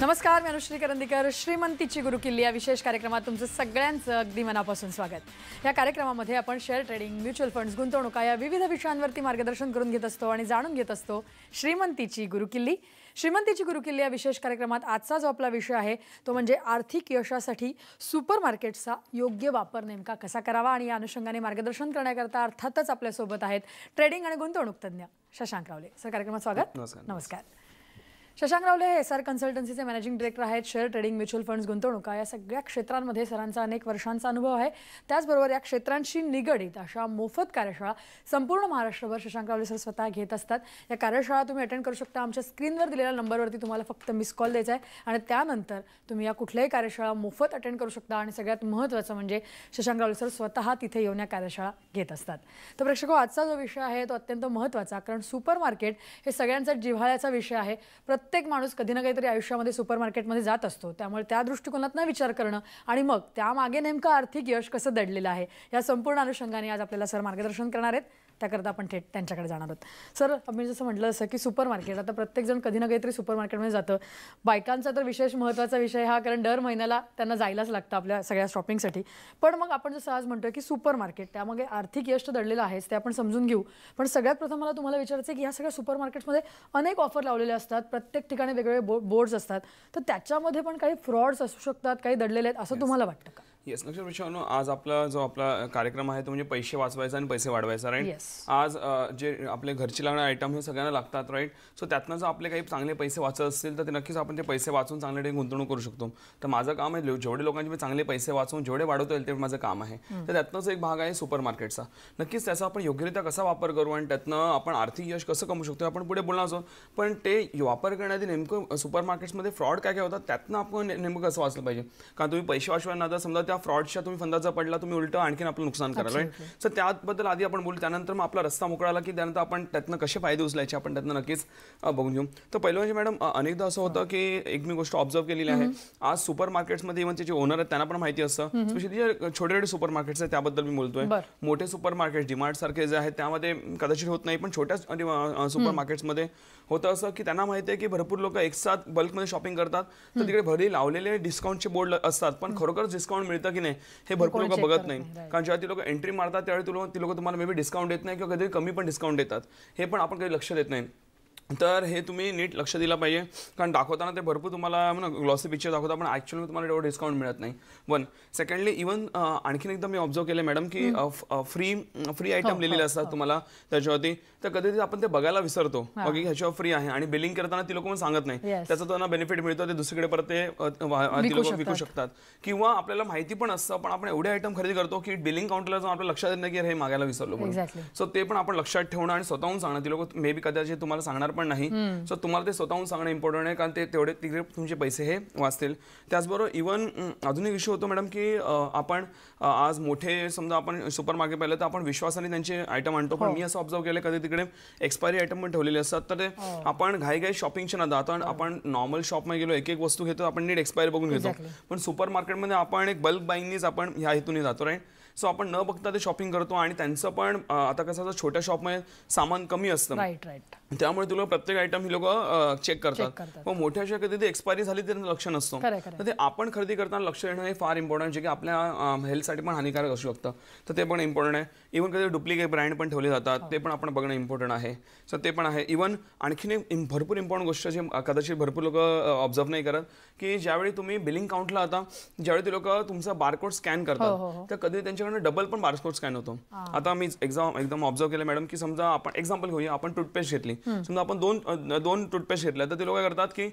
नमस्कार मी अनुश्री करंदीकर. श्रीमंतीची गुरुकिल्ली या विशेष कार्यक्रमात तुमचं सगळ्यांचं अगदी मनापासून स्वागत. या कार्यक्रमामध्ये आपण शेअर ट्रेडिंग म्युच्युअल फंड्स गुंतवणुका या विविध विषयांवरती मार्गदर्शन करून घेत असतो आणि जाणून घेत असतो श्रीमंतीची गुरुकिल्ली. श्रीमंतीची गुरुकिल्ली या विशेष कार्यक्रमात आजचा जो आपला विषय आहे तो म्हणजे आर्थिक यशासाठी सुपर मार्केटचा योग्य वापर नेमका कसा करावा आणि या अनुषंगाने मार्गदर्शन करण्याकरता अर्थातच आपल्यासोबत आहेत ट्रेडिंग आणि गुंतवणूक तज्ज्ञ शशांक रावले. सर कार्यक्रमात स्वागत. नमस्कार. शशांक रावले हे एस आर कन्सल्टन्सीचे मॅनेजिंग डिरेक्टर आहेत. शेअर ट्रेडिंग म्युच्युअल फंड्स गुंतवणुका या सगळ्या क्षेत्रांमध्ये सरांचा अनेक वर्षांचा अनुभव आहे. त्याचबरोबर या क्षेत्रांशी निगडीत अशा मोफत कार्यशाळा संपूर्ण महाराष्ट्रभर शशांक रावले सर स्वतः घेत असतात. या कार्यशाळा तुम्ही अटेंड करू शकता. आमच्या स्क्रीनवर दिलेल्या नंबरवरती तुम्हाला फक्त मिस कॉल द्यायचा आहे. आणि त्यानंतर तुम्ही या कुठल्याही कार्यशाळा मोफत अटेंड करू शकता. आणि सगळ्यात महत्त्वाचं म्हणजे शशांक रावले सर स्वतः तिथे येऊन या कार्यशाळा घेत असतात. तर प्रेक्षको हो, आजचा जो विषय आहे तो अत्यंत महत्त्वाचा कारण सुपर मार्केट हे सगळ्यांचा जिव्हाळ्याचा विषय आहे. प्रत्येक प्रत्येक माणूस कधी ना काहीतरी आयुष्यामध्ये सुपर मार्केटमध्ये जात असतो. त्यामुळे त्या दृष्टिकोनातनं विचार करणं आणि मग त्यामागे नेमकं आर्थिक यश कसं दडलेलं आहे या संपूर्ण अनुषंगाने आज आपल्याला सर मार्गदर्शन करणार आहेत. त्याकरता आपण थेट त्यांच्याकडे जाणार आहोत. सर मी जसं म्हटलं असं की सुपर मार्केट आता प्रत्येकजण कधी ना काहीतरी सुपर मार्केटमध्ये जातं. बायकांचा तर विशेष महत्त्वाचा विषय हा कारण दर महिन्याला त्यांना जायलाच लागतं आपल्या सगळ्या शॉपिंगसाठी. पण मग आपण जसं आज म्हणतोय की सुपर मार्केट त्यामागे आर्थिक यश दडलेलं आहेच ते आपण समजून घेऊ. पण सगळ्यात प्रथम मला तुम्हाला विचारायचं आहे की ह्या सगळ्या सुपर मार्केट्समध्ये अनेक ऑफर लावलेले असतात प्रत्येक ठिकाणी वेगवेगळे बो बोर्ड्स असतात. तर त्याच्यामध्ये पण काही फ्रॉड्स असू शकतात काही दडलेले आहेत असं तुम्हाला वाटतं का? येस लक्षात विषयानो आज आपला जो आपला कार्यक्रम आहे तो म्हणजे पैसे वाचवायचा आणि पैसे वाढवायचा राईट. आज जे आपले घरचे लागणारे आयटम हे सगळ्यांना लागतात राईट सो त्यातनं जर आपले काही चांगले पैसे वाचत असतील तर ते नक्कीच आपण ते पैसे वाचून चांगले ठिकाणी गुंतवणूक करू शकतो. तर माझं काम आहे जेवढे लोकांचे मी चांगले पैसे वाचवून जेवढे वाढवता येईल तेवढं माझं काम आहे. तर त्यातनंच एक भाग आहे सुपर मार्केटचा नक्कीच त्याचा आपण योग्यरित्या कसा वापर करू आणि त्यातनं आपण आर्थिक यश कसं कमवू शकतो आपण पुढे बोलणार असो पण ते वापर करण्याआधी नेमकं सुपर मार्केट्समध्ये फ्रॉड काय काय होतात त्यातनं आपण नेमकं कसं वाचलं पाहिजे? कारण तुम्ही पैसे वाचवायला समजा त्या फ्रॉडच्या तुम्ही फंदाचा पडला तुम्ही उलट आणखीन आपलं नुकसान कराल राईट सो त्याबद्दल आधी आपण बोलू त्यानंतर मग आपला रस्ता मोकळा आला की त्यानंतर आपण त्यातनं कसे फायदे उचलायचे आपण त्यातनं नक्कीच बघून घेऊ. तर पहिलं म्हणजे मॅडम अनेकदा असं होतं की एक मी गोष्ट ऑब्झर्व केलेली आहे. आज सुपर मार्केट्समध्ये इव्हन त्याचे ओनर आहेत त्यांना पण माहिती असतं. स्पेशली जे छोटे छोटे सुपर मार्केट्स आहेत त्याबद्दल मी बोलतोय. मोठे सुपर मार्केट डिमार्ट सारखे जे आहेत त्यामध्ये कदाचित होत नाही पण छोट्या सुपर मार्केट्समध्ये होतं असं की त्यांना माहिती आहे की भरपूर लोक एक साथ बल्कमध्ये शॉपिंग करतात. तर तिकडे भरी लावलेले डिस्काउंटचे बोर्ड असतात पण खरोखरच डिस्काउंट मिळतं की नाही हे भरपूर लोक बघत नाही. कारण जेव्हा ती लोक एंट्री मारतात त्यावेळी ती लोक तुम्हाला मे बी डिस्काउंट देत नाही किंवा कधी कमी पण डिस्काउंट देतात. हे पण आपण कधी लक्ष देत नाही. तर हे तुम्ही नीट लक्ष दिलं पाहिजे. कारण दाखवताना ते भरपूर तुम्हाला ग्लॉसी पिक्चर दाखवता पण ॲक्च्युअली तुम्हाला एवढं डिस्काउंट मिळत नाही. वन सेकंडली इवन आणखीन एकदा मी ऑब्झर्व केलं मॅडम की फ्री फ्री आयटम लिहिलेले असतात तुम्हाला त्याच्यावरती. तर कधी आपण ते बघायला विसरतो. ओके ह्याच्यावर फ्री आहे आणि बिलिंग करताना ती लोक पण सांगत नाही. त्याचा त्यांना बेनिफिट मिळतो ते दुसरीकडे परत ते लोक विकू शकतात. किंवा आपल्याला माहिती पण असतं पण आपण एवढे आयटम खरेदी करतो की बिलिंग काउंटरला जाऊन आपल्या लक्षात येत नाही की अरे हे मागायला विसरलो म्हणून. सो ते पण आपण लक्षात ठेवणं आणि स्वतःहून सांगणं. ती लोक मे बी कदाचित तुम्हाला सांगणार पण नाही. सो तुम्हाला ते स्वतःहून सांगणं इम्पॉर्टंट आहे कारण ते तेवढे तिकडे तुमचे पैसे हे वाचतील. त्याचबरोबर इवन अजून एक इश्यू होतो मॅडम की आपण आज मोठे समजा आपण सुपर मार्केट पाहिलं तर आपण विश्वासाने त्यांचे आयटम आणतो. पण मी असं ऑब्झर्व केलं कधी तिकडे एक्सपायरी आयटम पण ठेवलेले असतात. तर ते आपण घाई घाई शॉपिंगच्या ना आता आपण नॉर्मल शॉपमध्ये गेलो एक एक वस्तू घेतो आपण नीट एक्सपायरी बघून घेतो. पण सुपर मार्केटमध्ये आपण एक बल्क बाईंगनीच आपण ह्या हेतूने जातो राईट सो आपण न बघता ते शॉपिंग करतो आणि त्यांचं पण आता कसं छोट्या शॉपमध्ये सामान कमी असतं. राईट राईट त्यामुळे तुला प्रत्येक आयटम ही लोक चेक करतात. करतात. पण मोठ्याशा कधी एक्सपायरी झाली तरी लक्ष नसतो. तर ते आपण खरेदी करताना लक्ष देणं हे फार इम्पॉर्टंट जे की आपल्या हेल्थसाठी पण हानिकारक असू शकतं. तर ते पण इम्पॉर्टंट आहे. इव्हन कधी डुप्लिकेट ब्रँड पण ठेवले जातात. ते पण आपण बघणं इम्पॉर्टंट आहे. सो ते पण आहे. इव्हन आणखीन एक भरपूर इम्पॉर्टंट गोष्ट जे कदाचित भरपूर लोक ऑब्झर्व नाही करत की ज्यावेळी तुम्ही बिलिंग काउंटला आता ज्यावेळी ते लोक तुमचा बारकोड स्कॅन हो, हो, करतात तर कधी त्यांच्याकडनं डबल पण बारकोड स्कॅन होतो. आता मी एक्झाम एकदम ऑब्झर्व केलं मॅडम की समजा आपण एक्झाम्पल घेऊया आपण टूथपेस्ट घेतली. समजा आपण दोन दोन टूथपेस्ट घेतल्या तर ते लोक काय करतात की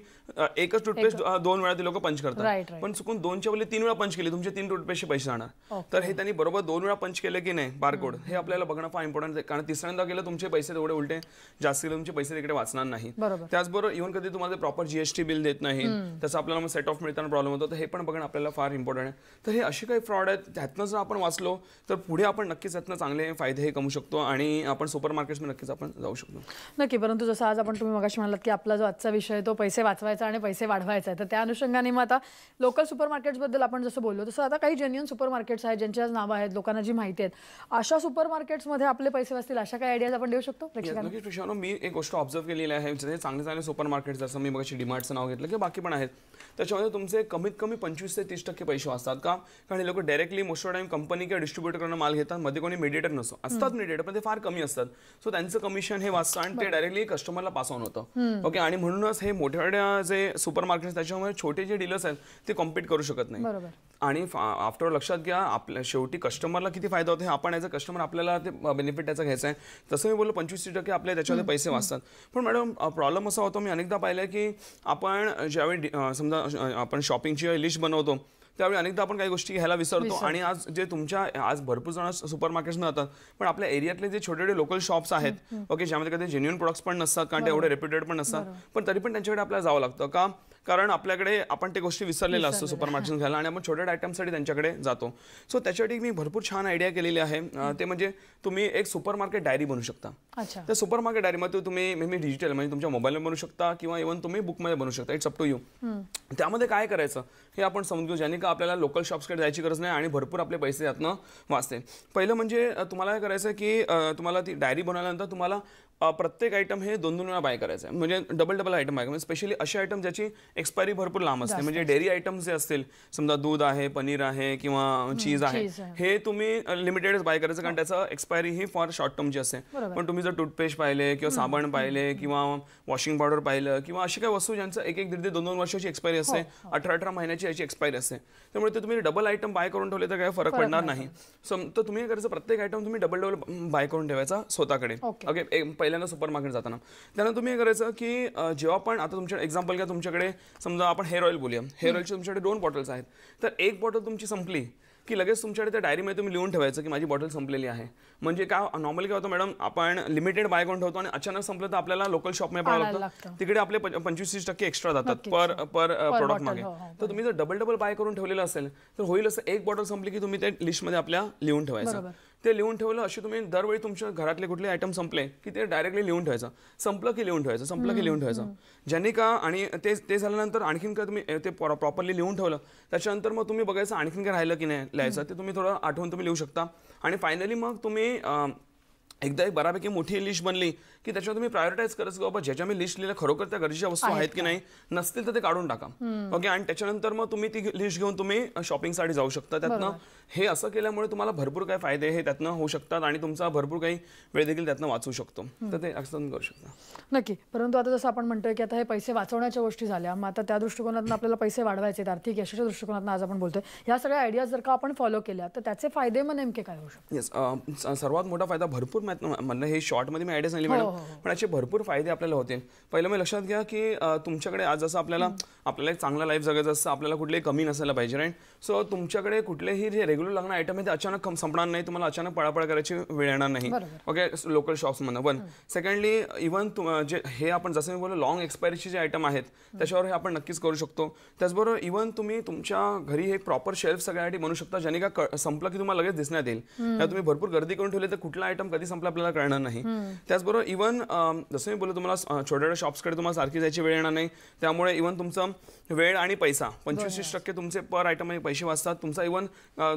एकच टूथपेस्ट दोन वेळा ते लोक पंच करतात. पण चुकून दोनच्या वेळी तीन वेळा पंच केली तुमचे तीन टूथपेस्टचे पैसे जाणार. तर हे त्यांनी बरोबर दोन वेळा पंच केले की नाही बारकोड हे आपल्याला बघणं फार इम्पॉर्टंट आहे. कारण तिसऱ्यांदा गेलं तुमचे पैसे तेवढे उलटे जास्त गेले तुमचे पैसे तिकडे वाचणार नाही. बरोबर. त्याचबरोबर इव्हन कधी तुम्हाला प्रॉपर जीएसटी बिल देत नाही त्याचा आपल्याला मग सेट ऑफ मिळताना प्रॉब्लेम होतो तर हे पण बघणं आपल्याला फार इम्पॉर्टंट आहे. तर हे असे काही फ्रॉड आहेत त्यातनं जर आपण वाचलो तर पुढे आपण नक्कीच यातनं चांगले फायदे हे कमवू शकतो आणि आपण सुपर मार्केट्समध्ये नक्कीच आपण जाऊ शकतो. नक्की. परंतु जसं आज आपण तुम्ही मगाशी म्हणालात की आपला जो आजचा विषय आहे तो पैसे वाचवायचा आणि पैसे वाढवायचा आहे. तर त्या अनुषंगाने मग आता लोकल सुपर मार्केट्सबद्दल आपण जसं बोललो तसं आता काही जेन्युअन सुपर मार्केट्स आहेत ज्यांची आज नावं आहेत लोकांना जी माहिती आहेत अशा सुपर मार्केट्समध्ये आपले पैसे वाचतील अशा काही आयडियाज आपण देऊ शकतो प्रेक्षकांना? मी एक गोष्ट ऑब्झर्व केलेली आहे जे चांगले चांगले सुपर मार्केट जसं मी बघायची डिमार्टचं नाव घेतलं किंवा बाकी पण आहेत त्याच्यामध्ये तुमचे कमीत कमी पंचवीस ते तीस टक्के पैसे वाचतात का? कारण हे लोक directly most of time company किंवा डिस्ट्रीब्युटरकडून माल घेतात मध्ये कोणी मेडिएटर नसतो असतात मेडिएटर पण ते फार कमी असतात. सो त्यांचं कमिशन हे वाचतं आणि ते डायरेक्टली कस्टमरला पास ऑन होतं. ओके आणि म्हणूनच हे मोठ्या जे सुपर मार्केट त्याच्यामुळे छोटे जे डीलर्स आहेत ते कॉम्पीट करू शकत नाही. आणि आफ्टर लक्षात घ्या आपल्या शेवटी कस्टमरला किती फायदा होतो हे आपण ॲज अ कस्टमर आपल्याला ते बेनिफिट त्याचा घ्यायचा आहे तसं मी बोललो पंचवीस टक्के आपले त्याच्यामध्ये पैसे वाचतात. पण मॅडम प्रॉब्लेम असा होतो मी अनेकदा पाहिलं की आपण ज्यावेळी समजा आपण शॉपिंगची लिस्ट बनवतो त्यावेळी अनेकदा आपण काही गोष्टी घ्यायला विसरतो. आणि आज जे तुमच्या आज भरपूर जण सुपर मार्केट्समध्ये जातात पण आपल्या एरियातले जे छोटे छोटे लोकल शॉप्स आहेत ओके ज्यामध्ये कधी जेन्युअन प्रोडक्ट्स पण नसतात कारण ते एवढे रेप्युटेड पण नसतात. पण तरी पण त्यांच्याकडे आपल्याला जावं लागतं का? कारण आपल्याकडे आपण ते गोष्टी विसरलेल्या असतो सुपर मार्केट घ्यायला. आणि आपण छोट्या आयटमसाठी त्यांच्याकडे जातो. सो त्याच्यासाठी मी भरपूर छान आयडिया केलेली आहे. ते म्हणजे तुम्ही एक सुपर मार्केट डायरी बनवू शकता. त्या सुपर मार्केट डायरीमध्ये तुम्ही मी डिजिटल म्हणजे तुमच्या मोबाईलवर बनवू शकता किंवा इव्हन तुम्ही बुकमध्ये बनवू शकता. इट्स अप टू यू त्यामध्ये काय करायचं? हे आपण समजू ज्याने का आपल्याला लोकल शॉप्सकडे जायची गरज नाही आणि भरपूर आपले पैसे यातनं वाचते. पहिलं म्हणजे तुम्हाला काय करायचं आहे की तुम्हाला ती डायरी बनवल्यानंतर तुम्हाला प्रत्येक आयटम हे दोन दोन वेळा बाय करायचं आहे. म्हणजे डबल डबल आयटम बाय म्हणजे स्पेशली असे आयटम ज्याची एक्सपायरी भरपूर लांब असते. म्हणजे डेअरी आयटम्स जे असतील समजा दूध आहे पनीर आहे किंवा चीज आहे. हे तुम्ही लिमिटेडच बाय करायचं कारण त्याचं एक्सपायरी ही फॉर शॉर्ट टर्मची असते. पण तुम्ही जर टूथपेस्ट पाहिले किंवा साबण पाहिले किंवा वॉशिंग पावडर पाहिलं किंवा अशी काही वस्तू ज्यांचं एक एक दीड दीड दोन दोन वर्षाची एक्सपायरी असते अठरा अठरा महिन्याची याची एक्सपायरी असते. त्यामुळे ते तुम्ही डबल आयटम बाय करून ठेवले तर काही फरक पडणार नाही सो तर तुम्ही काय करायचं प्रत्येक आयटम तुम्ही डबल डबल बाय करून ठेवायचा स्वतःकडे. ओके. पहिल्यांदा सुपर मार्केट जाताना. त्यानंतर तुम्ही काय करायचं की जेव्हा पण आता तुमच्या एक्झाम्पल घ्या तुमच्याकडे समजा आपण हेअर ऑइल बोलूया. हेअर ऑइलचे तुमच्याकडे दोन बॉटल्स आहेत. तर एक बॉटल तुमची संपली की लगेच तुमच्याकडे त्या डायरीमध्ये तुम्ही लिहून ठेवायचं की माझी बॉटल संपलेली आहे. म्हणजे काय नॉर्मली काय होतं मॅडम आपण लिमिटेड बाय करून ठेवतो आणि अचानक संपलं तर आपल्याला लोकल शॉपमध्ये आणायला लागतं. तिकडे आपले पंच- पंचवीस तीस टक्के एक्स्ट्रा जातात पर पर प्रोडक्ट मागे. हो, हो, तर तुम्ही जर डबल डबल बाय करून ठेवलेलं असेल तर होईल असं एक बॉटल संपली की तुम्ही त्या लिस्टमध्ये आपल्या लिहून ठेवायचं. ते लिहून ठेवलं अशी तुम्ही दरवेळी तुमच्या घरातले कुठले आयटम संपले की ते डायरेक्टली लिहून ठेवायचं. संपलं की लिहून ठेवायचं संपलं की लिहून ठेवायचं. ज्यांनी का आणि ते ते झाल्यानंतर आणखीन काय तुम्ही ते प्रॉपरली लिहून ठेवलं त्याच्यानंतर मग तुम्ही बघायचं आणखीन काय राहिलं की नाही लिहायचं ते तुम्ही थोडं आठवून तुम्ही लिहू शकता. आणि फायनली मग तुम्ही एकदा एक बऱ्यापैकी मोठी लिस्ट बनली की त्याच्यावर तुम्ही प्रायोरिटाईज करायचं की बाबा ज्याच्या मी लिस्ट लिहिलं खरोखर त्या गरजेच्या वस्तू आहेत की नाही नसतील तर ते काढून टाका. ओके आणि त्याच्यानंतर मग तुम्ही ती लिस्ट घेऊन तुम्ही शॉपिंगसाठी जाऊ शकता. त्यातनं हे असं केल्यामुळे तुम्हाला भरपूर काय फायदे हे त्यातनं होऊ शकतात आणि तुमचा भरपूर काही वेळ देखील त्यातनं वाचू शकतो. तर ते असं करू शकता. नक्की. परंतु आता जसं आपण म्हणतोय की आता हे पैसे वाचवण्याच्या गोष्टी झाल्या मग आता त्या दृष्टिकोनातून आपल्याला पैसे वाढवायचे आहेत आर्थिक यशाच्या दृष्टिकोनातून आज आपण बोलतोय. ह्या सगळ्या आयडियाज जर का आपण फॉलो केल्या तर त्याचे फायदे मग नेमके काय होऊ शकतात? सर्वात मोठा फायदा भरपूर म्हणलं हे शॉर्टमध्ये मी आयडिया सांगली मॅडम पण याचे भरपूर फायदे आपल्याला होतील पहिलं मी लक्षात घ्या की तुमच्याकडे आज जसं आपल्याला आपल्याला एक चांगला लाईफ जगायचं असतं आपल्याला कुठलेही कमी नसायला पाहिजे राईट सो तुमच्याकडे कुठलेही जे रेग्युलर लागणार आयटम आहे ते अचानक कम- संपणार नाही तुम्हाला अचानक पळापळ करायची वेळ येणार नाही. ओके लोकल शॉप्समधनं वन सेकंडली इव्हन जे हे आपण जसं मी बोललो लॉंग एक्सपायरीचे जे आयटम आहेत त्याच्यावर हे आपण नक्कीच करू शकतो. त्याचबरोबर इव्हन तुम्ही तुमच्या घरी एक प्रॉपर शेल्फ सगळ्यासाठी बनवू शकता ज्याने का संपलं की तुम्हाला लगेच दिसण्यात येईल. तुम्ही भरपूर गर्दी करून ठेवले तर कुठला आयटम कधी संपला आपल्याला कळणार नाही. त्याचबरोबर इव्हन जसं मी बोललो तुम्हाला छोट्या छोट्या शॉप्सकडे तुम्हाला सारखी जायची वेळ येणार नाही. त्यामुळे इव्हन तुमचं वेळ आणि पैसा पंचवीस टक्के तुमचे पर आयटम पैसे वाचतात. तुमचा इव्हन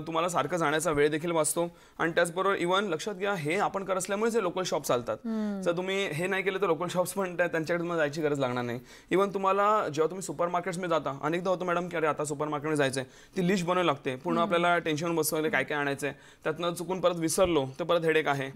तुम्हाला सारखं जाण्याचा वेळ देखील वाचतो. आणि त्याचबरोबर इव्हन लक्षात घ्या हे आपण करत असल्यामुळे जे लोकल शॉप चालतात जर तुम्ही हे नाही केलं तर लोकल शॉप्स पण त्या- त्यांच्याकडे तुम्हाला जायची गरज लागणार नाही. इव्हन तुम्हाला जेव्हा तुम्ही सुपर मार्केट्समध्ये जाता अनेकदा होतं मॅडम की अरे आता सुपर मार्केटमध्ये जायचंय. ती लिस्ट बनवावी लागते. पूर्ण आपल्याला टेन्शन बसवायला काय काय आणायचंय. त्यातनं चुकून परत विसरलो तर परत हेडेक आहे.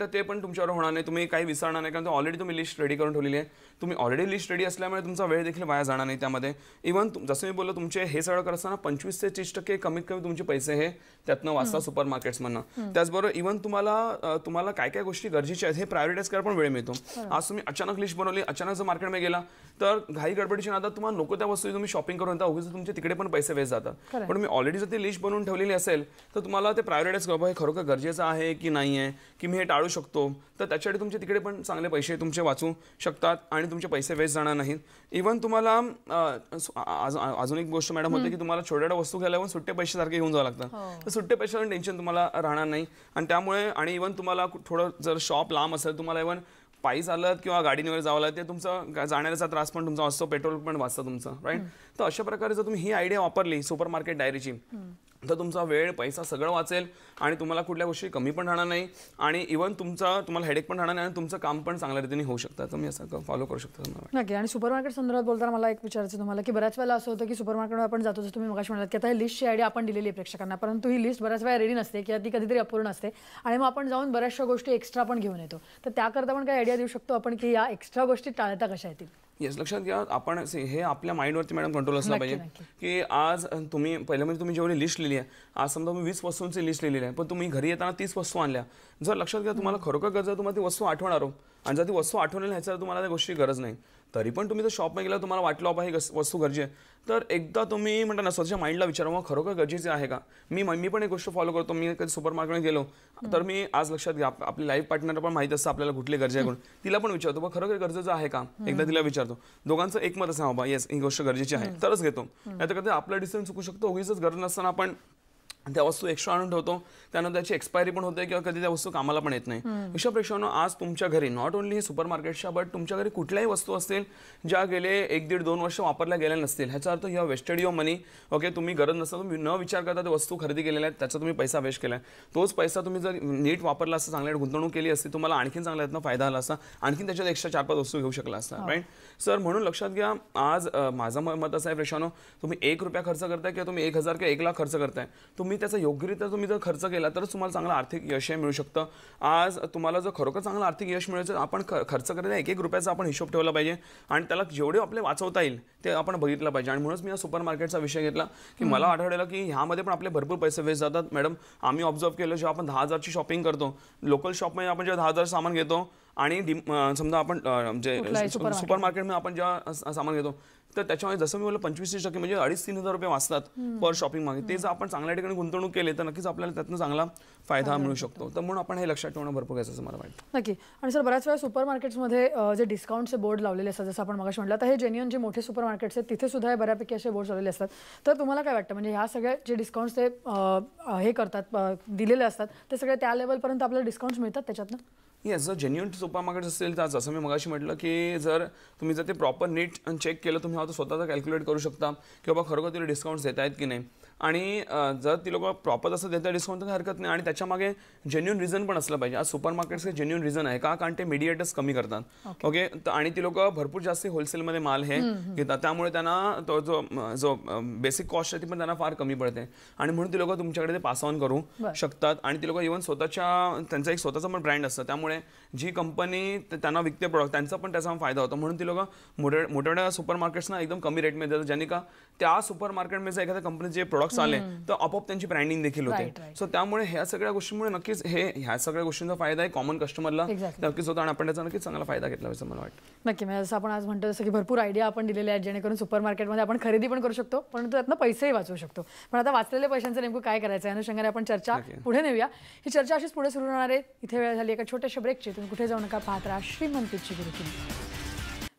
तर ते पण तुमच्यावर होणार नाही. तुम्ही काही विसरणार नाही कारण ऑलरेडी तुम्ही लिस्ट रेडी करून ठेवलेली आहे. तुम्ही ऑलरेडी लिस्ट रेडी असल्यामुळे तुमचा वेळ देखील वाया जाणार नाही त्यामध्ये. इव्हन जसं मी बोललो तुमचे हे सगळं करत असताना पंचवीस ते तीस टक्के कमीत कमी तुमचे पैसे हे त्यातनं वाचतात सुपर मार्केट्समधनं त्याचबरोबर इव्हन तुम्हाला तुम्हाला काय काय गोष्टी गरजेच्या आहेत हे प्रायोरिटाईज करायला पण वेळ मिळतो. आज तुम्ही अचानक लिस्ट बनवली अचानक जर मार्केटमध्ये गेला तर घाई गडबडीच्या नादात तुम्हाला नको त्या वस्तू तुम्ही शॉपिंग करून उगीच तुमचे तिकडे पण पैसे वेस्ट जातात. पण मी ऑलरेडी जर ती लिस्ट बनवून ठेवलेली असेल तर तुम्हाला ते प्रायोरिटाईज करा हे खरोखर गरजेचं आहे की नाही आहे की मी हे टाळू शकतो. तर त्याच्यासाठी तुमचे तिकडे पण चांगले पैसे तुमचे वाचू शकतात आणि तुमचे पैसे वेस्ट जाणार नाहीत. इव्हन तुम्हाला अजून एक गोष्ट मॅडम होते की तुम्हाला छोट्या छोट्या वस्तू घ्यायला पण सुट्टे पैसे सारखे घेऊन जावं लागतात तर सुट्टे पैशाचं टेन्शन तुम्हाला राहणार नाही. आणि त्यामुळे आणि इव्हन तुम्हाला थोडं जर शॉप लांब असेल तुम्हाला इव्हन पायी चालत किंवा गाडीने वगैरे जावं लागतं ते तुमचं जाण्याचा त्रास पण तुमचा असतो पेट्रोल पण वाचतं तुमचं राईट तर अशा प्रकारे जर तुम्ही ही आयडिया वापरली सुपर मार्केट डायरीची तर तुमचा वेळ पैसा सगळं वाचेल आणि तुम्हाला कुठल्या गोष्टी कमी पण राहणार नाही आणि इव्हन तुमचा तुम्हाला हेडेक पण राहणार नाही आणि तुमचं काम पण चांगल्या रीतीने होऊ शकतं. तर मी असं फॉलो करू शकतो तुम्हाला नक्की. आणि सुपरमार्केट संदर्भात बोलताना मला एक विचारायचं तुम्हाला की बऱ्याच वेळेला असं होतं की सुपरमार्केटमध्ये आपण जातो जसं तुम्ही मगाशी म्हणालात की आता ही लिस्टची आयडिया आपण दिलेली आहे प्रेक्षकांना परंतु ही लिस्ट बऱ्याच वेळा रेडी नसते किंवा ती कधीतरी अपूर्ण असते. आणि मग आपण जाऊन बऱ्याचशा गोष्टी एक्स्ट्रा पण घेऊन येतो. तर त्याकरता पण काही आयडिया देऊ शकतो आपण की या एक्स्ट्रा गोष्टी टाळता कशा येतील? येस लक्षात घ्या आपण हे आपल्या माइंडवरती मॅडम कंट्रोल असला पाहिजे. की आज तुम्ही पहिलं म्हणजे तुम्ही जेवढी लिस्ट लिहिली आहे आज समजा तुम्ही वीस वस्तूंची लिस्ट लिहिलेली आहे पण तुम्ही घरी येताना तीस वस्तू आणल्या. जर लक्षात घ्या तुम्हाला खरोखर गरज आहे तुम्हाला ती वस्तू आठवणार हो. आणि जर ती वस्तू आठवणार ह्याच्या तुम्हाला त्या गोष्टी गरज नाही. तरी पण तुम्ही जर शॉपमध्ये गेला तुम्हाला वाटलं बाबा ही वस्तू गरजे आहे. तर एकदा तुम्ही म्हणता ना स्वतःच्या माइंडला विचारा मग खरोखर गरजेचे आहे का? मी मी पण एक गोष्ट फॉलो करतो. मी कधी सुपर मार्केटमध्ये गेलो तर मी आज लक्षात घ्या आप- आपली लाईफ पार्टनर पण माहिती असतं आपल्याला कुठली गरजे आहे कोण तिला पण विचारतो बा खरोखर गरजेचं आहे का? एकदा तिला विचारतो. दोघांचं एकमत असं बाबा येस ही गोष्ट गरजेची आहे. तरच घेतो. नाही तर कधी आपला डिसिजन चुकू शकतो उगीच गरज नसताना आपण त्या वस्तू एक्स्ट्रा आणून ठेवतो. त्यानंतर त्याची एक्सपायरी पण होते किंवा कधी त्या वस्तू कामाला पण येत नाही. अशा प्रेक्षानं आज तुमच्या घरी नॉट ओन्ली सुपर मार्केटच्या बट तुमच्या घरी कुठल्याही वस्तू असतील ज्या गेले एक दीड दोन वर्ष वापरल्या गेल्या नसतील. ह्याचा अर्थ your wasted your money okay तुम्ही गरज नसता तुम्ही न विचार करता त्या वस्तू खरेदी केलेल्या आहेत त्याचा तुम्ही पैसा वेस्ट केला तोच पैसा तुम्ही जर नीट वापरला असता चांगल्या गुंतवणूक केली असती तुम्हाला आणखीन चांगल्या यातनं फायदा आला असता आणखीन त्याच्यात एक्स्ट्रा चार पाच वस्तू घेऊ शकला असता राईट सर म्हणून लक्षात घ्या आज माझं मत असं आहे प्रेक्षानो तुम्ही एक रुपया खर्च करताय किंवा तुम्ही एक हजार किंवा एक लाख खर्च करताय. तुम्ही त्याचा योग्यरित्या तुम्ही जर खर्च केला तरच तुम्हाला चांगलं आर्थिक यश मिळू शकतं. आज तुम्हाला जर खरोखर चांगलं आर्थिक यश मिळायचं तर आपण ख- खर्च करायला एक एक रुपयाचा आपण हिशोब ठेवला पाहिजे आणि त्याला जेवढे आपले वाचवता येईल ते आपण बघितलं पाहिजे. आणि म्हणूनच मी या सुपर मार्केटचा विषय घेतला की मला आढळलेलं की ह्यामध्ये पण आपले भरपूर पैसे वेस्ट जातात. मॅडम आम्ही ऑब्झर्व केलं जेव्हा आपण दहा हजारची शॉपिंग करतो लोकल शॉपमध्ये आपण जेव्हा दहा हजार सामान घेतो आणि समजा आपण म्हणजे supermarket. सुपर मार्केटमध्ये आपण जेव्हा सामान घेतो तर त्याच्यामध्ये जसं मी बोललो पंचवीस तीस टक्के म्हणजे अडीच तीन हजार रुपये वाचतात पर शॉपिंग मागे. ते जर आपण चांगल्या ठिकाणी गुंतवणूक केली तर नक्कीच आपल्याला त्यातनं चांगला फायदा मिळू शकतो. तर म्हणून आपण हे लक्षात ठेवणं भरपूर गरजेचं असं मला वाटतं. नक्की. आणि सर बऱ्याच वेळा सुपर मार्केट्समध्ये जे डिस्काउंटचे बोर्ड लावलेले असतात जसं आपण मगाशी म्हटलं तर हे जेन्युअन जे मोठे सुपर मार्केट्स आहेत तिथे सुद्धा हे बऱ्यापैकी असे बोर्ड लावलेले असतात. तर तुम्हाला काय वाटतं? म्हणजे ह्या सगळ्या जे डिस्काउंट्स ते हे करतात दिलेले असतात ते सगळे त्या लेवलपर्यंत आपल्याला डिस्काउंट्स मिळतात त्याच्यातनं? येस जर जेन्युन सोपा मार्केट असेल तर जसं मी मगाशी म्हटलं की जर तुम्ही जर ते प्रॉपर नीट चेक केलं तुम्ही स्वतःचा कॅल्क्युलेट करू शकता. की बाबा खरोखर तिला डिस्काउंट्स देत आहेत की नाही. आणि जर ती लोक प्रॉपर असं देतात डिस्काउंट तर हरकत नाही. आणि त्याच्यामागे जेन्युन रिझन पण असलं पाहिजे. आज सुपर मार्केटचे जेन्युन रिझन आहे का? कारण ते मीडिएटर्स कमी करतात. ओके तर आणि ती लोक भरपूर जास्त होलसेलमध्ये माल हे घेतात. त्यामुळे त्यांना तो जो जो बेसिक कॉस्ट आहे ती पण त्यांना फार कमी पडते. आणि म्हणून ती लोक तुमच्याकडे ते पास ऑन करू. शकतात. आणि ती लोक इव्हन स्वतःच्या त्यांचा एक स्वतःचा पण ब्रँड असतं. त्यामुळे जी कंपनी त्यांना विकते प्रोडक्ट त्यांचा पण त्याचा फायदा होतो. म्हणून ती लोक मोठ्या मोठ्या सुपर मार्केट्सना एकदम कमी रेटमध्ये देतात. ज्यांनी का त्या सुपर मार्केटमध्ये एखाद्या कंपनीचे प्रोडक्ट्स आले तर आपोआप त्यांची ब्रँडिंग देखील होते. सो त्यामुळे ह्या सगळ्या गोष्टींमुळे नक्कीच हे ह्या सगळ्या गोष्टींचा फायदा आहे कॉमन कस्टमरला. नक्कीच होता आणि आपण त्याचा नक्कीच चांगला फायदा घेतला असं मला वाटतं. नक्की म्हणजे जसं आपण आज म्हणतो जसं की भरपूर आयडिया आपण दिलेल्या आहेत जेणेकरून सुपर मार्केटमध्ये आपण खरेदी पण करू शकतो परंतु त्यातनं पैसेही वाचवू शकतो. पण आता वाचलेल्या पैशांचं नेमकं काय करायचं आहे? अनुषंगाने आपण चर्चा. पुढे नेऊया. ही चर्चा अशीच पुढे सुरू राहणार आहे. इथे वेळ झाली एका छोट्याशा ब्रेकची तुम्ही कुठे जाऊ नका पाहत राहा श्रीमंतीची गुरुकिल्ली.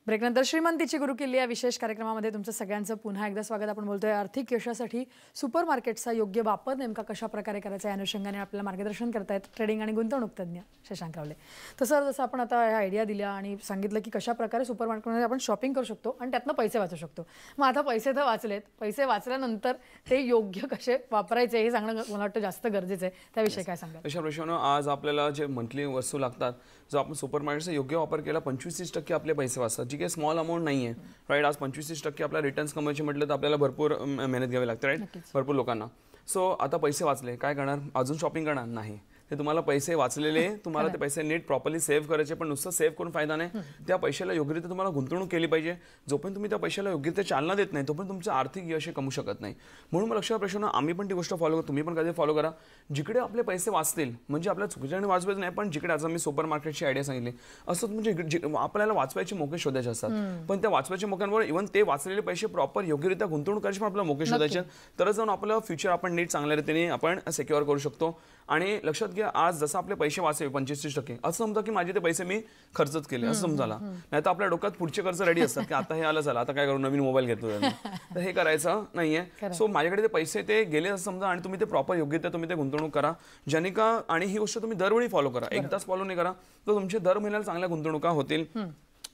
ब्रेकनंतर श्रीमंतीची गुरुकिल्ली या विशेष कार्यक्रमामध्ये तुमचं सगळ्यांचं पुन्हा एकदा स्वागत. आपण बोलतोय आर्थिक यशासाठी सुपर मार्केटचा योग्य वापर नेमका कशा प्रकारे करायचा या अनुषंगाने आपल्याला मार्गदर्शन करतायत ट्रेडिंग आणि गुंतवणूक तज्ज्ञ शशांक रावले. तसं जसं आपण आता ह्या आयडिया दिल्या आणि सांगितलं की कशा प्रकारे सुपर मार्केटमध्ये आपण शॉपिंग करू शकतो आणि त्यातनं पैसे वाचू शकतो. मग आता पैसे तर वाचलेत. पैसे वाचल्यानंतर ते योग्य कसे वापरायचे हे सांगणं मला वाटतं जास्त गरजेचं आहे. त्याविषयी काय सांगा अशा प्रश्न आज आपल्याला जे मंथली वस्तू लागतात जो आपण सुपर मार्केटचा योग्य वापर केला पंचवीस तीस टक्के आपले पैसे वाचतात. जी काही स्मॉल अमाऊंट नाही आहे राईट आज पंचवीस तीस टक्के आपल्या रिटर्न्स कमायचे म्हटलं तर आपल्याला भरपूर मेहनत घ्यावी लागते राईट भरपूर लोकांना. सो आता पैसे वाचले. काय करणार? अजून शॉपिंग करणार? नाही. ते तुम्हाला पैसे वाचलेले तुम्हाला ते पैसे नीट प्रॉपरली सेव्ह करायचे पण नुसतं सेव्ह करून फायदा नाही. त्या पैशाला योग्यरित्या तुम्हाला गुंतवणूक केली पाहिजे. जोपर्यंत तुम्ही त्या पैशाला योग्यरित्या चालना देत नाही तोपर्यंत तुमचं आर्थिक यश हे कमू शकत नाही. म्हणून मला लक्षात प्रश्न आम्ही पण ती गोष्ट फॉलो तुम्ही पण कधी फॉलो करा. जिकडे आपले पैसे वाचतील म्हणजे आपल्या चुकीच्या वाचवायचं नाही पण जिकडे आज मी सुपर मार्केटची आयडिया सांगितली असं म्हणजे आपल्याला वाचवायचे मोके शोधायचे असतात. पण त्या वाचवायच्या मोक्यांवर इव्हन ते वाचलेले पैसे प्रॉपर योग्यरित्या गुंतवणूक करायचे पण आपल्याला मोके शोधायचे. तरच जाऊन आपलं फ्युचर आपण नीट चांगल्या रीतीने आपण सिक्युअर करू शकतो. आणि लक्षात घ्या आज जसं आपले पैसे वाचले पंचवीस तीस टक्के असं समजा की माझे ते पैसे मी खर्चच केले असं समजाला. नाही तर आपल्या डोक्यात पुढचे खर्च रेडी असतात की आता हे आलं झालं आता काय करू नवीन मोबाईल घेतो. तर हे करायचं नाहीये. सो माझ्याकडे ते पैसे ते गेले असं समजा आणि तुम्ही ते प्रॉपर योग्य त्या तुम्ही ते गुंतवणूक करा. ज्याने का आणि ही गोष्ट तुम्ही दरवेळी फॉलो करा. एकदाच फॉलो नाही करा तर तुमचे दर महिन्याला चांगल्या गुंतवणुका होतील.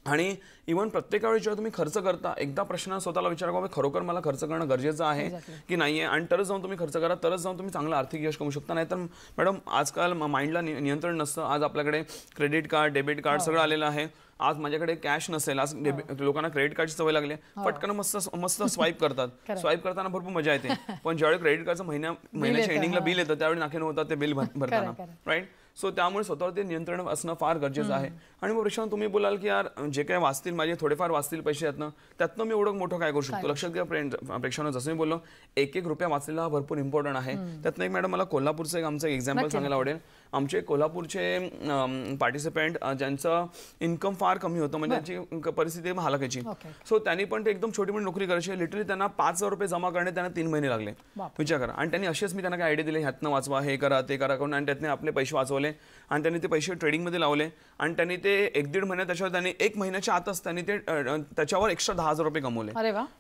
आणि इव्हन प्रत्येक वेळी जेव्हा तुम्ही खर्च करता एकदा प्रश्न स्वतःला विचारा बाबा खरोखर मला खर्च करणं गरजेचं आहे की नाही आहे आणि तरच जाऊन तुम्ही खर्च करा तरच जाऊन तुम्ही चांगलं आर्थिक यश कमवू शकता. नाहीतर मॅडम आजकाल माइंडला नियंत्रण नसतं. आज आपल्याकडे क्रेडिट कार्ड डेबिट कार्ड सगळं आलेलं आहे. आज माझ्याकडे कॅश नसेल आज डेबिट लोकांना क्रेडिट कार्डची सवय लागली आहे. पटकन मस्त मस्त स्वाईप करतात. स्वाईप करताना भरपूर मजा येते. पण ज्यावेळी क्रेडिट कार्डचं महिन्या महिन्याच्या एंडिंगला बिल येतं त्यावेळी नाके होतात ते बिल भरताना. राईट सो त्यामुळे स्वतःवर ते नियंत्रण असणं फार गरजेचं आहे. आणि मग प्रश्न तुम्ही बोलाल की यार जे काय वाचतील माझे थोडेफार वाचतील पैसे यातनं त्यातनं मी एवढं मोठं काय करू शकतो? लक्षात घ्या प्रेक्षकांना जसं मी बोललो एक एक रुपया वाचलेला हा भरपूर इम्पॉर्टंट आहे. त्यातनं एक मॅडम मला कोल्हापूरचं एक आमचं एक्झाम्पल सांगायला आवडेल. आमचे कोल्हापूरचे पार्टिसिपेंट ज्यांचं इन्कम फार कमी होतं म्हणजे त्यांची परिस्थिती हालाकायची सो त्यांनी पण ते एकदम छोटी मोठी नोकरी करायची. लिटरली त्यांना पाच हजार रुपये जमा करणे त्यांना तीन महिने लागले. विचार करा. आणि त्यांनी असेच मी त्यांना काय आयडिया दिले. ह्यातनं वाचवा हे करा ते करा करून आणि त्यातने आपले पैसे वाचवले. आणि त्यांनी ते पैसे ट्रेडिंगमध्ये लावले. आणि त्यांनी ते एक दीड महिन्यात त्याच्यावर त्यांनी एक महिन्याच्या आतच त्यांनी ते त्याच्यावर एक्स्ट्रा दहा हजार रुपये कमवले.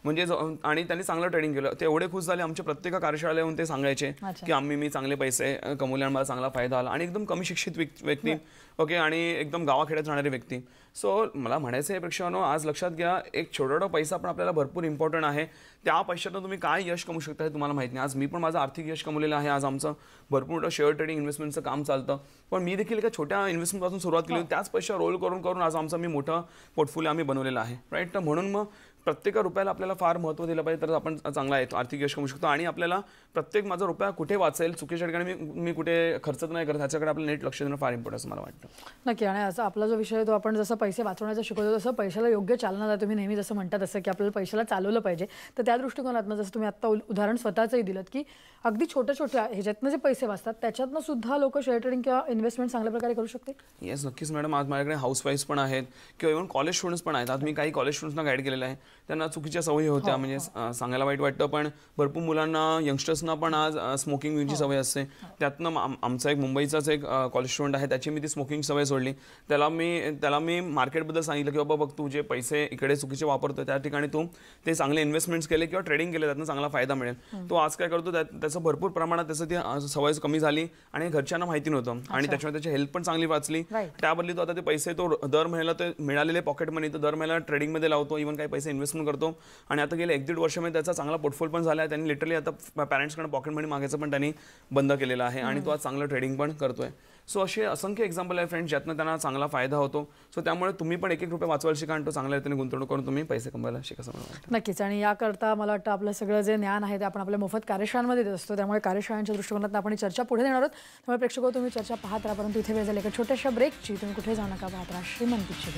म्हणजे आणि त्यांनी चांगलं ट्रेडिंग केलं. ते एवढे खुश झाले. आमच्या प्रत्येक कार्यशाळेला येऊन ते सांगायचे की आम्ही मी चांगले पैसे कमवले आणि मला चांगला फायदा आला. आणि एकदम कमी शिक्षित व्यक्ती. ओके आणि एकदम गावाखेड्यात राहणारी व्यक्ती. सो मला म्हणायचं आहे प्रेक्षकांनो आज लक्षात घ्या एक छोटा पैसा पण आपल्याला भरपूर इम्पॉर्टंट आहे. त्या पैशातून तुम्ही काय यश कमवू शकता हे तुम्हाला माहिती नाही. आज मी पण माझं आर्थिक यश कमवलेलं आहे आज आमचं भरपूर मोठं शेअर ट्रेडिंग इन्व्हेस्टमेंटचं काम चालतं. पण मी देखील एका छोट्या इन्व्हेस्टमेंटपासून सुरुवात केली. त्याच पैसा रोल करून करून आज आमचं मी मोठं पोर्टफोलिओ आम्ही बनवलेलं आहे. राईट तर म्हणून मग प्रत्येक रुपयाला आपल्याला फार महत्त्व दिलं पाहिजे तर आपण चांगला येतो आर्थिक यश कमवू शकतो. आणि आपल्याला प्रत्येक माझा रुपया कुठे वाचेल चुकीच्या ठिकाणी मी मी कुठे खर्च नाही करत ह्याच्याकडे आपलं नेट लक्ष देणं फार इम्पॉर्टंट असं मला वाटतं. नक्की. आणि असं आपला जो विषय तो आपण जसं पैसे वाचवण्याचा शिकवतो तसं पैशाला योग्य चालना द्या. तुम्ही नेहमी जसं म्हणतात तसं की आपल्याला पैशाला चालवलं पाहिजे. तर त्या दृष्टिकोनातनं जसं तुम्ही आत्ता उदाहरण स्वतःचंही दिलं की अगदी छोट्या छोट्या ह्याच्यातनं जे पैसे वाचतात त्याच्यातनं सुद्धा लोक शेअर ट्रेडिंग किंवा इन्व्हेस्टमेंट चांगल्या प्रकारे करू शकते येस नक्कीच मॅडम. आज माझ्याकडे हाऊस वाईफ पण आहेत किंवा इव्हन कॉलेज स्टुडंट्स पण आहेत. आज मी काही कॉलेज स्टुडंट्सना गाईड केलेलं आहे. त्यांना चुकीच्या सवयी होत्या हो, म्हणजे हो. सांगायला वाईट वाटतं पण भरपूर मुलांना यंगस्टर्सना पण आज स्मोकिंग विंगची हो. सवय असते. त्यातनं आमचा एक मुंबईचाच एक कॉलेज स्टुडंट आहे त्याची मी ती स्मोकिंग सवय सोडली. त्याला मी त्याला मी मार्केटबद्दल सांगितलं की बाबा बघ तू जे पैसे इकडे चुकीचे वापरतो त्या ठिकाणी तू ते चांगले इन्व्हेस्टमेंट्स केले किंवा ट्रेडिंग केले त्यातनं चांगला फायदा मिळेल. तो आज काय करतो त्याचं भरपूर प्रमाणात त्याचं ती सवय कमी झाली आणि घरच्यांना माहिती नव्हतं. आणि त्याच्यामुळे त्याची हेल्थ पण चांगली वाचली. त्याबद्दल तो आता ते पैसे तो दर महिन्याला ते मिळालेले पॉकेट मनी तो दर महिन्याला ट्रेडिंगमध्ये लावतो इव्हन काही पैसे इन्व्हेस्टमेंट करतो. आणि आता गेले एक दीड वर्षामध्ये त्याचा चांगला पोर्टफोल पण झाला आहे. त्यांनी लिटरली आता पॅरेंट्सकडे पॉकेट मनी मागायचं पण त्यांनी बंद केलेलं आहे. आणि तो आज चांगलं ट्रेडिंग पण करतोय. सो असे असंख्य एक्झाम्पल आहे फ्रेंड्स ज्यातनं त्यांना चांगला फायदा होतो. सो त्यामुळे तुम्ही पण एक एक रुपये वाचवायला शिका आणि तो चांगल्या रीतीने गुंतवणूक करून तुम्ही पैसे कमवायला शिका समजा नक्कीच. आणि याकरता मला वाटतं आपलं सगळं जे ज्ञान आहे ते आपण आपल्या मोफत कार्यशाळांमध्ये देत असतो. त्यामुळे कार्यशाळांच्या दृष्टिकोनात आपण चर्चा पुढे देणार आहोत. त्यामुळे प्रेक्षक हो, तुम्ही चर्चा पाहत राहा. परंतु इथे वेळ झाली एका छोट्याशा ब्रेकची तुम्ही कुठे जाऊ नका. पाहत राहा. श्रीमंतीची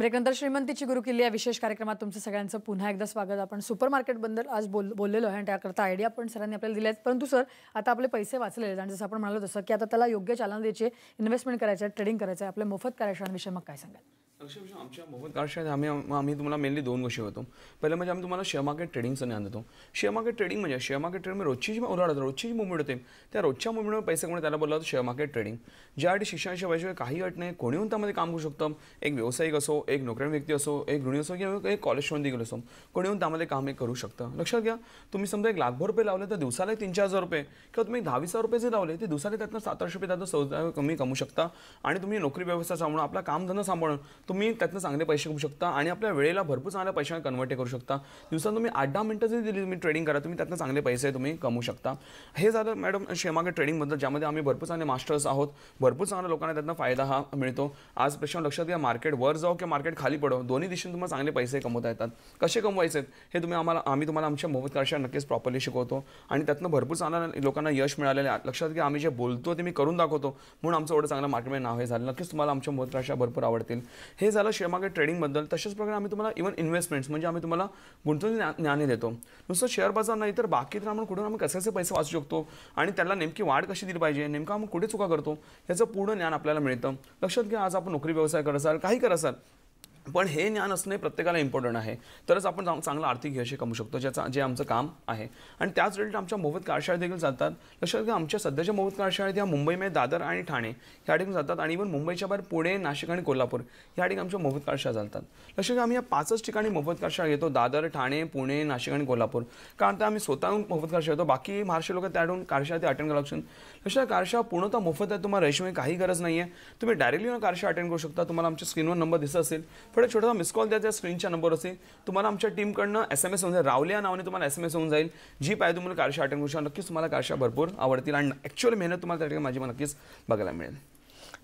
ब्रेकनंतर श्रीमंतीची गुरुकिल्ली या विशेष कार्यक्रमात तुमचं सगळ्यांचं पुन्हा एकदा स्वागत. आपण सुपर मार्केटबद्दल आज बोल बोललेलो आहे आणि त्याकरता आयडिया पण सरांनी आपल्याला दिल्या आहेत परंतु सर आता आपले पैसे वाचलेले आहेत आणि जसं आपण म्हणालो तसं की आता त्याला योग्य चालना द्यायचे इन्व्हेस्टमेंट करायचं आहे ट्रेडिंग करायचं आहे. आपल्या मोफत कार्यशाळांविषयी मग काय सांगाल? आमच्या मोफत कार्यशाळेत आम्ही आम्ही तुम्हाला मेनली दोन गोष्टी होतो पहिलं म्हणजे आम्ही तुम्हाला शेअर मार्केट ट्रेडिंगचं ज्ञान देतो. शेअर मार्केट ट्रेडिंग म्हणजे शेअर मार्केट ट्रेडिंग रोजची जी उलाढ रोजची जी मुवमेंट होते त्या रोजच्या मुवमेंटवर पैसे कमवणे त्याला बोलला शेअर मार्केट ट्रेडिंग ज्यासाठी शिक्षणाच्या वयाशिवाय काही अट नाही कोणीहून त्यामध्ये काम करू शकतं. एक व्यावसायिक असो एक नोकरी व्यक्ती असो एक गृहिणी असो किंवा एक कॉलेजमध्ये गेलो असो कोणी येऊन त्यामध्ये काम एक करू शकतं. लक्षात घ्या तुम्ही समजा एक लाखभर रुपये लावले तर दिवसाला तीन चार हजार रुपये किंवा तुम्ही दहा वीस हजार रुपये जे लावले ते दिवसाला त्यातनं सात रुपये त्यातनं सौदा कमी कमवू शकता आणि तुम्ही नोकरी व्यवस्था सांभाळून आपला कामधंदा सांभाळून तुम्ही त्यातनं चांगले पैसे कमू शकता आणि आपल्या वेळेला भरपूर चांगल्या पैशाने कन्वर्ट करू शकता. दिवसात तुम्ही आठ दहा मिनटं जरी दिली तुम्ही ट्रेडिंग करा तुम्ही त्यातनं चांगले पैसे तुम्ही कमवू शकता. हे झालं मॅडम शेमागे ट्रेडिंगबद्दल ज्यामध्ये आम्ही भरपूर चांगले मास्टर्स आहोत भरपूर चांगल्या लोकांना त्यातनं फायदा हा मिळतो. आज प्रश्न लक्षात घ्या मार्केट वर जाऊ किंवा मार्केट खाली पडो. दोन्ही दिशेने तुम्हाला चांगले पैसे कमवता येतात. कसे कमवायचे? हे तुम्ही आम्हाला आम्ही तुम्हाला आमच्या मोफत कार्शा नक्कीच प्रॉपरली शिकवतो. आणि त्यातनं भरपूर चांगल्या लोकांना यश मिळालेले लक्षात की आम्ही जे बोलतो ते मी करून दाखवतो. म्हणून आमचं एवढं चांगलं मार्केटमध्ये नाव हे झालं. नक्कीच तुम्हाला आमच्या मोफत कार्शा भरपूर आवडतील. हे झालं शेअर मार्केट ट्रेडिंगबद्दल तशाच प्रकारे आम्ही तुम्हाला इव्हन इन्व्हेस्टमेंट्स म्हणजे आम्ही तुम्हाला गुंतवणूक ज्ञान देतो. नुसतं शेअर बाजार नाही तर बाकी तर आपण कुठून आम्ही कसे पैसे वाचू शकतो? आणि त्याला नेमकी वाढ कशी दिली पाहिजे? नेमकं आम्ही कुठे चुका करतो? याचं पूर्ण ज्ञान आपल्याला मिळतं. लक्षात घ्या आज आपण नोकरी व्यवसाय करत असाल काही करत असाल पण हे ज्ञान असणे प्रत्येकाला इम्पॉर्टंट आहे. तरच आपण चांग- चांगलं आर्थिक यश कमू शकतो ज्याचा जे आमचं काम आहे. आणि त्याच रिलेटेड आमच्या मोफत कार्यशाळा देखील जातात. लक्षात घ्या आमच्या सध्याच्या मोफत कार्यशाळेत या मुंबईमध्ये दादर आणि ठाणे ह्या ठिकाणी जातात आणि इव्हन मुंबईच्या बाहेर पुणे नाशिक आणि कोल्हापूर ह्या ठिकाणी आमच्या मोफत कार्यशाळा चालतात. लक्षात घ्या आम्ही या पाचच ठिकाणी मोफत कार्यशाळा घेतो. दादर ठाणे पुणे नाशिक आणि कोल्हापूर. कारण त्या आम्ही स्वतःहून मोफत कार्यशाळा घेतो. बाकी महाराष्ट्र लोक त्याकडून कार्यशाळा ते अटेंड करू शकतात कारशा पूर्णतः मोफत आहे तुम्हाला रेशमी काही गरज नाही आहे तुम्ही डायरेक्टली कारशा अटेंड करू शकता. तुम्हाला आमच्या स्क्रीनवर नंबर दिसत असेल. पण छोटासा मिस कॉल द्या त्या स्क्रीनच्या नंबर असेल तुम्हाला आमच्या टीमकडनं एस एम एस होऊन जाईल. रावले या नावाने तुम्हाला एस एम एस होऊन जाईल. जी पाहिजे तुम्हाला कारशा अटेंड करू शकता. नक्कीच तुम्हाला कारशा भरपूर आवडतील. आणि ॲक्च्युअली मेहनत तुम्हाला त्या ठिकाणी माझी मला नक्कीच बघायला मिळेल.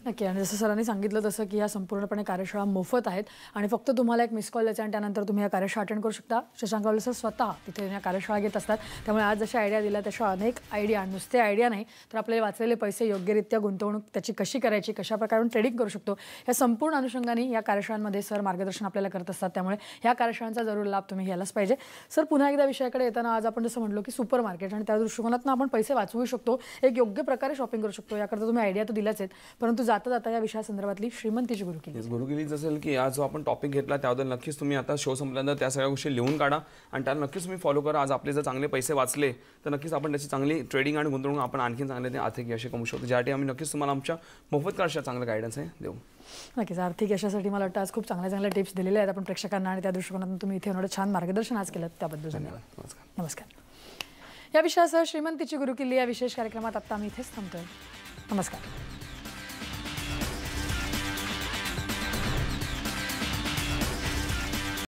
नक्की. आणि जसं सरांनी सांगितलं तसं की या संपूर्णपणे कार्यशाळा मोफत आहेत. आणि फक्त तुम्हाला एक मिस कॉल द्यायचा आणि त्यानंतर तुम्ही या कार्यशाळा अटेंड करू शकता. शशांक सर स्वतः तिथे या कार्यशाळा घेत असतात. त्यामुळे आज जशा आयडिया दिल्या तशा अनेक आयडिया नुसते आयडिया नाही तर आपले वाचलेले पैसे योग्यरित्या गुंतवणूक त्याची कशी करायची कशा प्रकारे ट्रेडिंग करू शकतो या संपूर्ण अनुषंगाने या कार्यशाळांमध्ये सर मार्गदर्शन आपल्याला करत असतात. त्यामुळे या कार्यशाळांचा जरूर लाभ तुम्ही घ्यायलाच पाहिजे. सर पुन्हा एकदा विषयाकडे येताना आज आपण जसं म्हणलो की सुपर मार्केट आणि त्या दृष्टिकोनातून आपण पैसे वाचवू शकतो. एक योग्य प्रकारे शॉपिंग करू शकतो. याकरता तुम्ही आयडिया तर दिल्याच आहेत. परंतु जाता जाता या विषयासंदर्भातली श्रीमंतीची गुरु केली येस गुरुगिरीच असेल की आज जो आपण टॉपिक घेतला त्याबद्दल नक्कीच तुम्ही आता शो संपल्यानंतर त्या सगळ्या गोष्टी लिहून काढा. आणि त्याला नक्कीच तुम्ही फॉलो करा. आज आपले जर चांगले पैसे वाचले तर नक्कीच आपण त्याची चांगली ट्रेडिंग आणि गुंतवणूक आपण आणखी चांगले ते आर्थिक यश कमवू शकतो. ज्यासाठी आम्ही नक्कीच तुम्हाला आमच्या मोफत करशा चांगलं गायडन्स आहे देऊ. नक्कीच आर्थिक यशासाठी मला वाटतं आज खूप चांगल्या चांगल्या टिप्स दिलेल्या आहेत आपण प्रेक्षकांना आणि त्या दृष्टिकोनातून तुम्ही इथे एवढं छान मार्गदर्शन आज केलं त्याबद्दल धन्यवाद. नमस्कार. नमस्कार. या विषयासह श्रीमंतीची गुरुकिल्ली या विशेष कार्यक्रमात आत्ता आम्ही इथेच थांबतोय. नमस्कार.